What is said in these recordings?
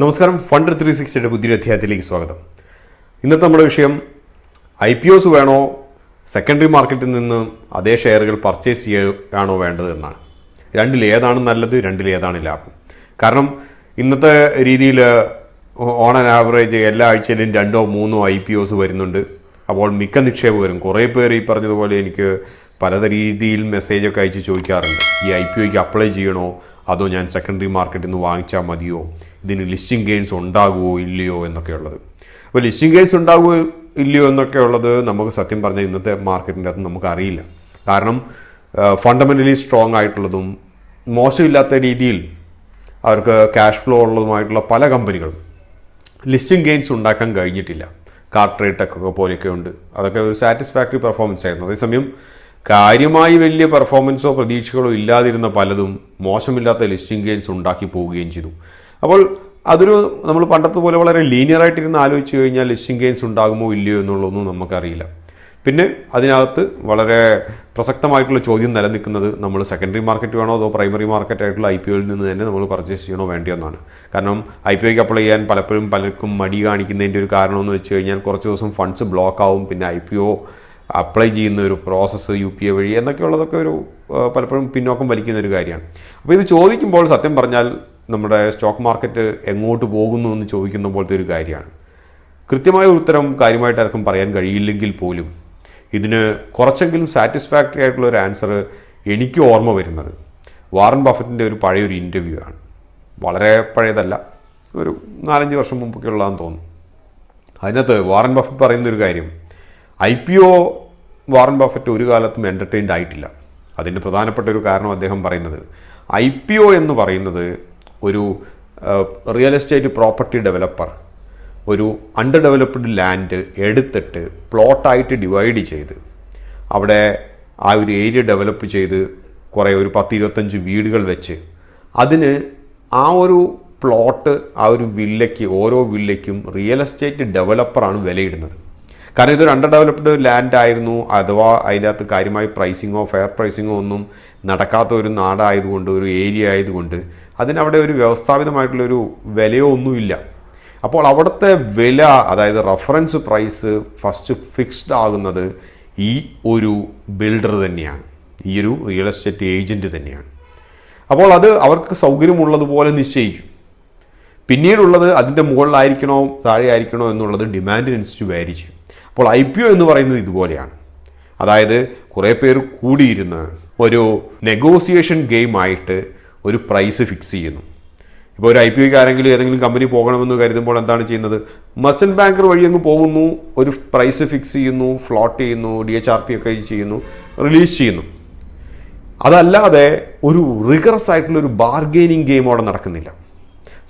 നമസ്കാരം fund three സിക്സ്റ്റിയുടെ പുതിയൊരു അധ്യായത്തിലേക്ക് സ്വാഗതം. ഇന്നത്തെ നമ്മുടെ വിഷയം ഐ പി ഒസ് വേണോ സെക്കൻഡറി മാർക്കറ്റിൽ നിന്ന് അതേ ഷെയറുകൾ പർച്ചേസ് ചെയ്യുകയാണോ വേണ്ടത് എന്നാണ്. രണ്ടിൽ ഏതാണ് നല്ലത് രണ്ടിൽ ഏതാണ് ലാഭം. കാരണം ഇന്നത്തെ രീതിയിൽ ഓൺ ആൻ ആവറേജ് എല്ലാ ആഴ്ചയിലും രണ്ടോ മൂന്നോ ഐ പി ഒസ് വരുന്നുണ്ട്. അപ്പോൾ മിക്ക നിക്ഷേപകരും കുറേ പേർ ഈ പറഞ്ഞതുപോലെ എനിക്ക് പല രീതിയിൽ മെസ്സേജൊക്കെ അയച്ച് ചോദിക്കാറുണ്ട്. ഈ ഐ പി ഒക്ക് അപ്ലൈ ചെയ്യണോ അതോ ഞാൻ സെക്കൻഡറി മാർക്കറ്റിൽ നിന്ന് വാങ്ങിച്ചാൽ മതിയോ? ഇതിന് ലിസ്റ്റിംഗ് ഗെയിൻസ് ഉണ്ടാകുമോ ഇല്ലയോ എന്നൊക്കെ ഉള്ളത് അപ്പോൾ ലിസ്റ്റിംഗ് ഗെയിൻസ് ഉണ്ടാകുമോ ഇല്ലയോ എന്നൊക്കെ ഉള്ളത് നമുക്ക് സത്യം പറഞ്ഞാൽ ഇന്നത്തെ മാർക്കറ്റിന്റെ അകത്ത് നമുക്ക് അറിയില്ല കാരണം ഫണ്ടമെന്റലി സ്ട്രോങ് ആയിട്ടുള്ളതും മോശമില്ലാത്ത രീതിയിൽ അവർക്ക് ക്യാഷ് ഫ്ലോ ഉള്ളതുമായിട്ടുള്ള പല കമ്പനികളും ലിസ്റ്റിംഗ് ഗെയിൻസ് ഉണ്ടാക്കാൻ കഴിഞ്ഞിട്ടില്ല. കാർട്രേറ്റ് ഒക്കെ പോലെയൊക്കെ ഉണ്ട് അതൊക്കെ ഒരു സാറ്റിസ്ഫാക്ടറി പെർഫോമൻസ് ആയിരുന്നു. അതേസമയം കാര്യമായി വലിയ പെർഫോമൻസോ പ്രതീക്ഷകളോ ഇല്ലാതിരുന്ന പലതും മോശമില്ലാത്ത ലിസ്റ്റിംഗ് ഗെയിൻസ് ഉണ്ടാക്കി പോവുകയും ചെയ്തു. അപ്പോൾ അതൊരു നമ്മൾ പണ്ടത്തെ പോലെ വളരെ ലീനിയർ ആയിട്ടിരുന്ന് ആലോചിച്ച് കഴിഞ്ഞാൽ ലിസ്റ്റിംഗ് ഗെയിൻസ് ഉണ്ടാകുമോ ഇല്ലയോ എന്നുള്ളതൊന്നും നമുക്കറിയില്ല. പിന്നെ അതിനകത്ത് വളരെ പ്രസക്തമായിട്ടുള്ള ചോദ്യം നിലനിൽക്കുന്നത് നമ്മൾ സെക്കൻഡറി മാർക്കറ്റ് വേണോ അതോ പ്രൈമറി മാർക്കറ്റ് ആയിട്ടുള്ള ഐ പി ഒയിൽ നിന്ന് തന്നെ നമ്മൾ പർച്ചേസ് ചെയ്യണോ വേണ്ടിയോ എന്നാണ് കാരണം ഐ പി ഒക്ക് അപ്ലൈ ചെയ്യാൻ പലപ്പോഴും പലർക്കും മടി കാണിക്കുന്നതിന്റെ ഒരു കാരണമെന്ന് വെച്ച് കഴിഞ്ഞാൽ കുറച്ച് ദിവസം ഫണ്ട്സ് ബ്ലോക്ക് ആവും പിന്നെ ഐ പി ഒ അപ്ലൈ ചെയ്യുന്ന ഒരു പ്രോസസ്സ് യു പി എ വഴി എന്നൊക്കെയുള്ളതൊക്കെ ഒരു പലപ്പോഴും പിന്നോക്കം വലിക്കുന്ന ഒരു കാര്യമാണ്. അപ്പോൾ ഇത് ചോദിക്കുമ്പോൾ സത്യം പറഞ്ഞാൽ നമ്മുടെ സ്റ്റോക്ക് മാർക്കറ്റ് എങ്ങോട്ട് പോകുന്നു എന്ന് ചോദിക്കുന്ന പോലത്തെ ഒരു കാര്യമാണ്. കൃത്യമായ ഉത്തരം കാര്യമായിട്ട് ആർക്കും പറയാൻ കഴിയില്ലെങ്കിൽ പോലും ഇതിന് കുറച്ചെങ്കിലും സാറ്റിസ്ഫാക്ടറി ആയിട്ടുള്ള ഒരു ആൻസർ എനിക്ക് ഓർമ്മ വരുന്നത് വാറൻ ബഫറ്റിന്റെ ഒരു പഴയൊരു ഇന്റർവ്യൂ ആണ്. വളരെ പഴയതല്ല ഒരു നാലഞ്ച് വർഷം മുമ്പൊക്കെ ഉള്ളതാണെന്ന് തോന്നുന്നു. അതിനകത്ത് വാറൻ ബഫറ്റ് പറയുന്നൊരു കാര്യം I P O Warren Buffett ഒരു കാലത്തും എന്റർടൈൻഡ് ആയിട്ടില്ല. അതിന്റെ പ്രധാനപ്പെട്ട ഒരു കാരണം അദ്ദേഹം പറയുന്നത് ഐ പി ഒ എന്ന് പറയുന്നത് ഒരു റിയൽ എസ്റ്റേറ്റ് പ്രോപ്പർട്ടി ഡെവലപ്പർ ഒരു അണ്ടർ ഡെവലപ്ഡ് ലാൻഡ് എടുത്തിട്ട് പ്ലോട്ടായിട്ട് ഡിവൈഡ് ചെയ്ത് അവിടെ ആ ഒരു ഏരിയ ഡെവലപ്പ് ചെയ്ത് കുറേ ഒരു പത്ത് ഇരുപത്തഞ്ച് വീടുകൾ വെച്ച് അതിന് ആ ഒരു പ്ലോട്ട് ആ ഒരു വില്ലയ്ക്ക് ഓരോ വില്ലയ്ക്കും റിയൽ എസ്റ്റേറ്റ് ഡെവലപ്പറാണ് വിലയിടുന്നത്. കാരണം ഇതൊരു അണ്ടർ ഡെവലപ്ഡ് ലാൻഡ് ആയിരുന്നു. അഥവാ അതിനകത്ത് കാര്യമായി പ്രൈസിങ്ങോ ഫെയർ പ്രൈസിങ്ങോ ഒന്നും നടക്കാത്ത ഒരു നാടായതുകൊണ്ട് ഒരു ഏരിയ ആയതുകൊണ്ട് അതിനവിടെ ഒരു വ്യവസ്ഥാപിതമായിട്ടുള്ളൊരു വിലയോ ഒന്നുമില്ല. അപ്പോൾ അവിടുത്തെ വില അതായത് റഫറൻസ് പ്രൈസ് ഫസ്റ്റ് ഫിക്സ്ഡ് ആകുന്നത് ഈ ഒരു ബിൽഡർ തന്നെയാണ്. ഈ ഒരു റിയൽ എസ്റ്റേറ്റ് ഏജന്റ് തന്നെയാണ്. അപ്പോൾ അത് അവർക്ക് സൗകര്യമുള്ളതുപോലെ നിശ്ചയിക്കും. പിന്നീടുള്ളത് അതിന്റെ മുകളിലായിരിക്കണോ താഴെ ആയിരിക്കണോ എന്നുള്ളത് ഡിമാൻഡിനനുസരിച്ച് വാരി ചെയ്യും. അപ്പോൾ ഐ പി ഒ എന്ന് പറയുന്നത് ഇതുപോലെയാണ്. അതായത് കുറേ പേർ കൂടിയിരുന്ന് ഒരു നെഗോസിയേഷൻ ഗെയിമായിട്ട് ഒരു പ്രൈസ് ഫിക്സ് ചെയ്യുന്നു. ഇപ്പോൾ ഒരു ഐ പി ഒക്ക് ആരെങ്കിലും ഏതെങ്കിലും കമ്പനി പോകണമെന്ന് കരുതുമ്പോൾ എന്താണ് ചെയ്യുന്നത്? മർച്ചന്റ് ബാങ്കർ വഴി അങ്ങ് പോകുന്നു ഒരു പ്രൈസ് ഫിക്സ് ചെയ്യുന്നു ഫ്ലോട്ട് ചെയ്യുന്നു ഡി എച്ച് ആർ പി ഒക്കെ ചെയ്യുന്നു റിലീസ് ചെയ്യുന്നു. അതല്ലാതെ ഒരു റിഗറസ് ആയിട്ടുള്ള ഒരു ബാർഗെയിനിങ് ഗെയിം അവിടെ നടക്കുന്നില്ല.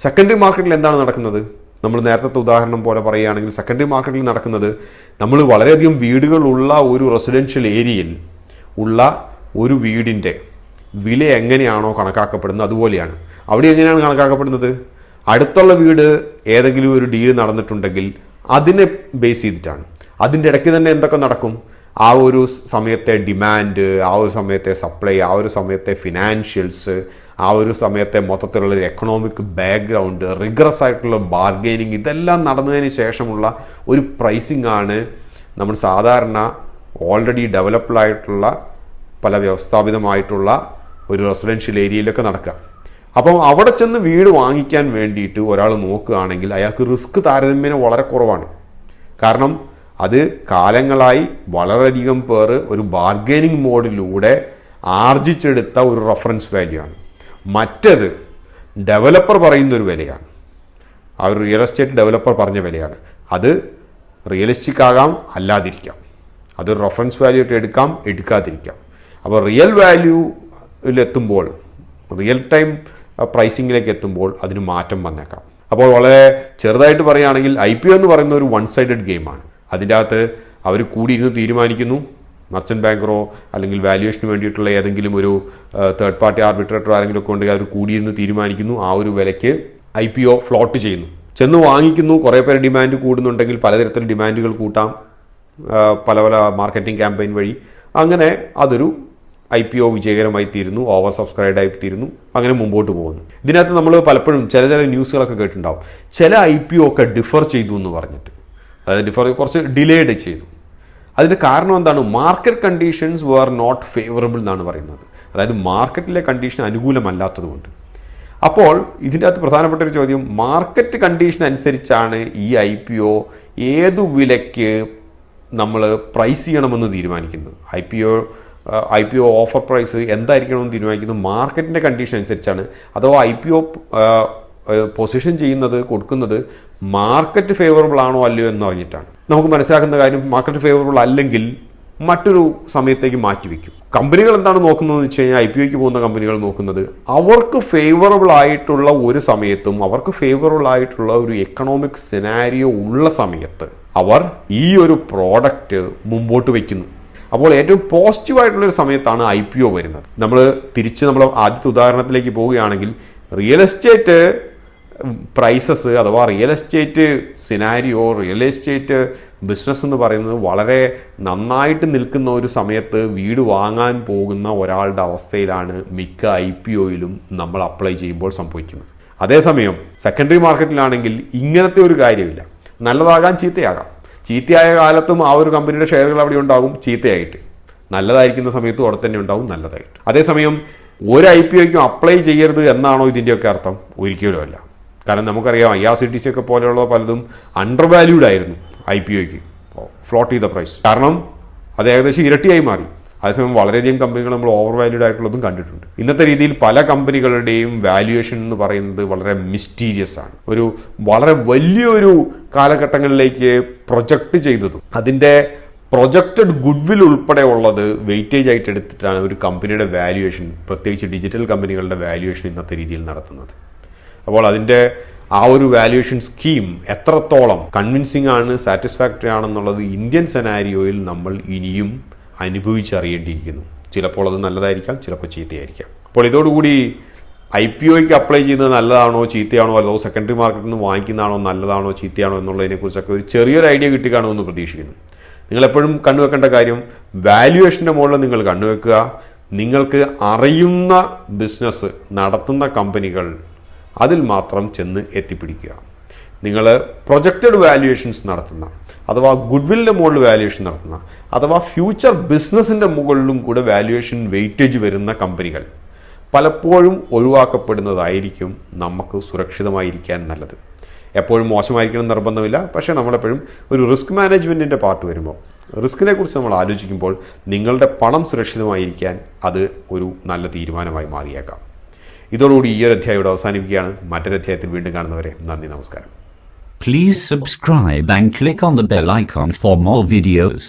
സെക്കൻഡറി മാർക്കറ്റിൽ എന്താണ് നടക്കുന്നത്? നമ്മൾ നേരത്തെ ഉദാഹരണം പോലെ പറയുകയാണെങ്കിൽ സെക്കൻഡറി മാർക്കറ്റിൽ നടക്കുന്നത് നമ്മൾ വളരെയധികം വീടുകളുള്ള ഒരു റെസിഡൻഷ്യൽ ഏരിയയിൽ ഉള്ള ഒരു വീടിന്റെ വില എങ്ങനെയാണോ കണക്കാക്കപ്പെടുന്നത് അതുപോലെയാണ്. അവിടെ എങ്ങനെയാണ് കണക്കാക്കപ്പെടുന്നത്? അടുത്തുള്ള വീട് ഏതെങ്കിലും ഒരു ഡീൽ നടന്നിട്ടുണ്ടെങ്കിൽ അതിനെ ബേസ് ചെയ്തിട്ടാണ്. അതിന്റെ ഇടയ്ക്ക് തന്നെ എന്തൊക്കെ നടക്കും? ആ ഒരു സമയത്തെ ഡിമാൻഡ് ആ ഒരു സമയത്തെ സപ്ലൈ ആ ഒരു സമയത്തെ ഫിനാൻഷ്യൽസ് ആ ഒരു സമയത്തെ മൊത്തത്തിലുള്ള ഒരു എക്കണോമിക് ബാക്ക്ഗ്രൗണ്ട് റിഗ്രസ് ആയിട്ടുള്ള ബാർഗെയിനിങ് ഇതെല്ലാം നടന്നതിന് ശേഷമുള്ള ഒരു പ്രൈസിങ് ആണ് നമ്മൾ സാധാരണ ഓൾറെഡി ഡെവലപ്ഡ് ആയിട്ടുള്ള പല വ്യവസ്ഥാപിതമായിട്ടുള്ള ഒരു റെസിഡൻഷ്യൽ ഏരിയയിലൊക്കെ നടക്കുക. അപ്പം അവിടെ ചെന്ന് വീട് വാങ്ങിക്കാൻ വേണ്ടിയിട്ട് ഒരാൾ നോക്കുകയാണെങ്കിൽ അയാൾക്ക് റിസ്ക് താരതമ്യേന വളരെ കുറവാണ്. കാരണം അത് കാലങ്ങളായി വളരെയധികം പേർ ഒരു ബാർഗൈനിങ് മോഡിലൂടെ ആർജിച്ചെടുത്ത ഒരു റെഫറൻസ് വാല്യൂ ആണ്. മറ്റത് ഡെവലപ്പർ പറയുന്ന ഒരു വിലയാണ്. ആ ഒരു റിയൽ എസ്റ്റേറ്റ് ഡെവലപ്പർ പറഞ്ഞ വിലയാണ്. അത് റിയലിസ്റ്റിക് ആകാം അല്ലാതിരിക്കാം. അതൊരു റെഫറൻസ് വാല്യൂ ആയിട്ട് എടുക്കാം എടുക്കാതിരിക്കാം. അപ്പോൾ റിയൽ വാല്യൂവിലെത്തുമ്പോൾ റിയൽ ടൈം പ്രൈസിങ്ങിലേക്ക് എത്തുമ്പോൾ അതിന് മാറ്റം വന്നേക്കാം. അപ്പോൾ വളരെ ചെറുതായിട്ട് പറയുകയാണെങ്കിൽ ഐ പി ഒ എന്ന് പറയുന്ന ഒരു വൺ സൈഡഡ് ഗെയിമാണ്. അതിന്റെ അകത്ത് അവർ കൂടിയിരുന്ന് തീരുമാനിക്കുന്നു. മർച്ചന്റ് ബാങ്കറോ അല്ലെങ്കിൽ വാല്യുവേഷന് വേണ്ടിയിട്ടുള്ള ഏതെങ്കിലും ഒരു തേർഡ് പാർട്ടി ആർബിട്രേറ്ററോ ആരെങ്കിലും ഒക്കെ ഉണ്ടെങ്കിൽ അവർ കൂടിയിരുന്ന് തീരുമാനിക്കുന്നു. ആ ഒരു വിലയ്ക്ക് ഐ പി ഒ ഫ്ലോട്ട് ചെയ്യുന്നു. ചെന്ന് വാങ്ങിക്കുന്നു. കുറേ പേര് ഡിമാൻഡ് കൂടുന്നുണ്ടെങ്കിൽ പലതരത്തിൽ ഡിമാൻഡുകൾ കൂട്ടാം. പല പല മാർക്കറ്റിംഗ് ക്യാമ്പയിൻ വഴി. അങ്ങനെ അതൊരു ഐ പി ഒ വിജയകരമായി തീരുന്നു. ഓവർ സബ്സ്ക്രൈബ് ആയി തീരുന്നു. അങ്ങനെ മുമ്പോട്ട് പോകുന്നു. ഇതിനകത്ത് നമ്മൾ പലപ്പോഴും ചില ചില ന്യൂസുകളൊക്കെ കേട്ടിട്ടുണ്ടാവും. ചില ഐ പി ഒ ഒക്കെ ഡിഫർ ചെയ്തു എന്ന് പറഞ്ഞിട്ട്. അതായത് ഡിഫർ കുറച്ച് ഡിലേഡ് ചെയ്തു. അതിന്റെ കാരണം എന്താണ്? Market conditions were not favourable എന്നാണ് പറയുന്നത്. അതായത് മാർക്കറ്റിലെ കണ്ടീഷൻ അനുകൂലമല്ലാത്തതുകൊണ്ട്. അപ്പോൾ ഇതിന്റെ അകത്ത് പ്രധാനപ്പെട്ട ഒരു ചോദ്യം മാർക്കറ്റ് കണ്ടീഷൻ അനുസരിച്ചാണ് ഈ ഐ പി ഒ ഏതു വിലയ്ക്ക് നമ്മൾ പ്രൈസ് ചെയ്യണമെന്ന് തീരുമാനിക്കുന്നത്? I P O I P O offer price എന്തായിരിക്കണമെന്ന് തീരുമാനിക്കുന്നത്? മാർക്കറ്റിന്റെ കണ്ടീഷൻ അനുസരിച്ചാണ്. അഥവാ ഐ പി ഒ പൊസിഷൻ ചെയ്യുന്നത് കൊടുക്കുന്നത് മാർക്കറ്റ് ഫേവറബിൾ ആണോ അല്ലയോ എന്ന് അറിഞ്ഞിട്ടാണ്. നമുക്ക് മനസ്സിലാക്കുന്ന കാര്യം മാർക്കറ്റ് ഫേവറബിൾ അല്ലെങ്കിൽ മറ്റൊരു സമയത്തേക്ക് മാറ്റിവെക്കും. കമ്പനികൾ എന്താണ് നോക്കുന്നതെന്ന് വെച്ച് കഴിഞ്ഞാൽ ഐ പി ഒക്ക് പോകുന്ന കമ്പനികൾ നോക്കുന്നത് അവർക്ക് ഫേവറബിൾ ആയിട്ടുള്ള ഒരു സമയത്തും അവർക്ക് ഫേവറബിൾ ആയിട്ടുള്ള ഒരു എക്കണോമിക് സിനാരിയോ ഉള്ള സമയത്ത് അവർ ഈ ഒരു പ്രോഡക്റ്റ് മുമ്പോട്ട് വയ്ക്കുന്നു അപ്പോൾ ഏറ്റവും പോസിറ്റീവായിട്ടുള്ളൊരു സമയത്താണ് ഐ പി ഒ വരുന്നത്. നമ്മൾ തിരിച്ച് നമ്മൾ ആദ്യത്തെ ഉദാഹരണത്തിലേക്ക് പോവുകയാണെങ്കിൽ റിയൽ എസ്റ്റേറ്റ് പ്രൈസസ് അഥവാ real estate scenario real estate business എന്ന് പറയുന്നത് വളരെ നന്നായിട്ട് നിൽക്കുന്ന ഒരു സമയത്ത് വീട് വാങ്ങാൻ പോകുന്ന ഒരാളുടെ അവസ്ഥയിലാണ് മിക്ക ഐ പി ഒയിലും നമ്മൾ അപ്ലൈ ചെയ്യുമ്പോൾ സംഭവിക്കുന്നത്. അതേസമയം സെക്കൻഡറി മാർക്കറ്റിലാണെങ്കിൽ ഇങ്ങനത്തെ ഒരു കാര്യമില്ല. നല്ലതാകാം ചീത്തയാകാം. ചീത്തയായ കാലത്തും ആ ഒരു കമ്പനിയുടെ ഷെയറുകൾ അവിടെ ഉണ്ടാകും ചീത്തയായിട്ട്. നല്ലതായിരിക്കുന്ന സമയത്തും അവിടെ തന്നെ ഉണ്ടാകും നല്ലതായിട്ട്. അതേസമയം ഒരു ഐ പി ഒക്കും അപ്ലൈ ചെയ്യരുത് എന്നാണോ ഇതിന്റെയൊക്കെ അർത്ഥം? ഒരിക്കലും അല്ല കാരണം നമുക്കറിയാം I R C T C ഒക്കെ പോലെയുള്ള പലതും അണ്ടർ വാല്യൂഡ് ആയിരുന്നു ഐ പി ഒക്ക് ഫ്ലോട്ട് ചെയ്ത പ്രൈസ് കാരണം അത് ഏകദേശം ഇരട്ടിയായി മാറി. അതേസമയം വളരെയധികം കമ്പനികൾ നമ്മൾ ഓവർ വാല്യൂഡ് ആയിട്ടുള്ളതും കണ്ടിട്ടുണ്ട്. ഇന്നത്തെ രീതിയിൽ പല കമ്പനികളുടെയും വാല്യുവേഷൻ എന്ന് പറയുന്നത് വളരെ മിസ്റ്റീരിയസ് ആണ്. ഒരു വളരെ വലിയൊരു കാലഘട്ടങ്ങളിലേക്ക് പ്രൊജക്റ്റ് ചെയ്തതും അതിന്റെ പ്രൊജക്റ്റഡ് ഗുഡ്വിൽ ഉൾപ്പെടെ ഉള്ളത് വെയിറ്റേജ് ആയിട്ട് എടുത്തിട്ടാണ് ഒരു കമ്പനിയുടെ വാല്യുവേഷൻ പ്രത്യേകിച്ച് ഡിജിറ്റൽ കമ്പനികളുടെ വാല്യുവേഷൻ ഇന്നത്തെ രീതിയിൽ നടത്തുന്നത്. അപ്പോൾ അതിന്റെ ആ ഒരു വാല്യുവേഷൻ സ്കീം എത്രത്തോളം കൺവിൻസിംഗ് ആണ് സാറ്റിസ്ഫാക്ടറി ആണെന്നുള്ളത് ഇന്ത്യൻ സെനാരിയോയിൽ നമ്മൾ ഇനിയും അനുഭവിച്ചറിയേണ്ടിയിരിക്കുന്നു. ചിലപ്പോൾ അത് നല്ലതായിരിക്കാം ചിലപ്പോൾ ചീത്തയായിരിക്കാം. അപ്പോൾ ഇതോടുകൂടി ഐ പി ഒക്ക് അപ്ലൈ ചെയ്യുന്നത് നല്ലതാണോ ചീത്തയാണോ അതോ സെക്കൻഡറി മാർക്കറ്റിൽ നിന്ന് വാങ്ങിക്കുന്നതാണോ നല്ലതാണോ ചീത്തയാണോ എന്നുള്ളതിനെക്കുറിച്ചൊക്കെ ഒരു ചെറിയൊരു ഐഡിയ കിട്ടിക്കാണുമെന്ന് പ്രതീക്ഷിക്കുന്നു. നിങ്ങളെപ്പോഴും കണ്ണുവെക്കേണ്ട കാര്യം വാല്യുവേഷന്റെ മുകളിൽ നിങ്ങൾ കണ്ണുവെക്കുക. നിങ്ങൾക്ക് അറിയുന്ന ബിസിനസ് നടത്തുന്ന കമ്പനികൾ അതിൽ മാത്രം ചെന്ന് എത്തിപ്പിടിക്കുക. നിങ്ങൾ പ്രൊജക്റ്റഡ് വാല്യുവേഷൻസ് നടത്തുന്ന അഥവാ ഗുഡ്വില്ലിന്റെ മുകളിൽ വാല്യുവേഷൻ നടത്തുന്ന അഥവാ ഫ്യൂച്ചർ ബിസിനസ്സിന്റെ മുകളിലും കൂടെ വാല്യുവേഷൻ വെയിറ്റേജ് വരുന്ന കമ്പനികൾ പലപ്പോഴും ഒഴിവാക്കപ്പെടുന്നതായിരിക്കും നമുക്ക് സുരക്ഷിതമായിരിക്കാൻ നല്ലത്. എപ്പോഴും മോശമായിരിക്കണം നിർബന്ധമില്ല. പക്ഷേ നമ്മളെപ്പോഴും ഒരു റിസ്ക് മാനേജ്മെന്റിന്റെ പാർട്ട് വരുമ്പോൾ റിസ്കിനെ കുറിച്ച് നമ്മൾ ആലോചിക്കുമ്പോൾ നിങ്ങളുടെ പണം സുരക്ഷിതമായിരിക്കാൻ അത് ഒരു നല്ല തീരുമാനമായി മാറിയേക്കാം. ഇതോടുകൂടി ഈ ഒരു അധ്യായം ഇവിടെ അവസാനിപ്പിക്കുകയാണ് മറ്റൊരു അധ്യായത്തിൽ വീണ്ടും കാണുന്നവരെ നന്ദി നമസ്കാരം Please subscribe and click on the bell icon for more videos.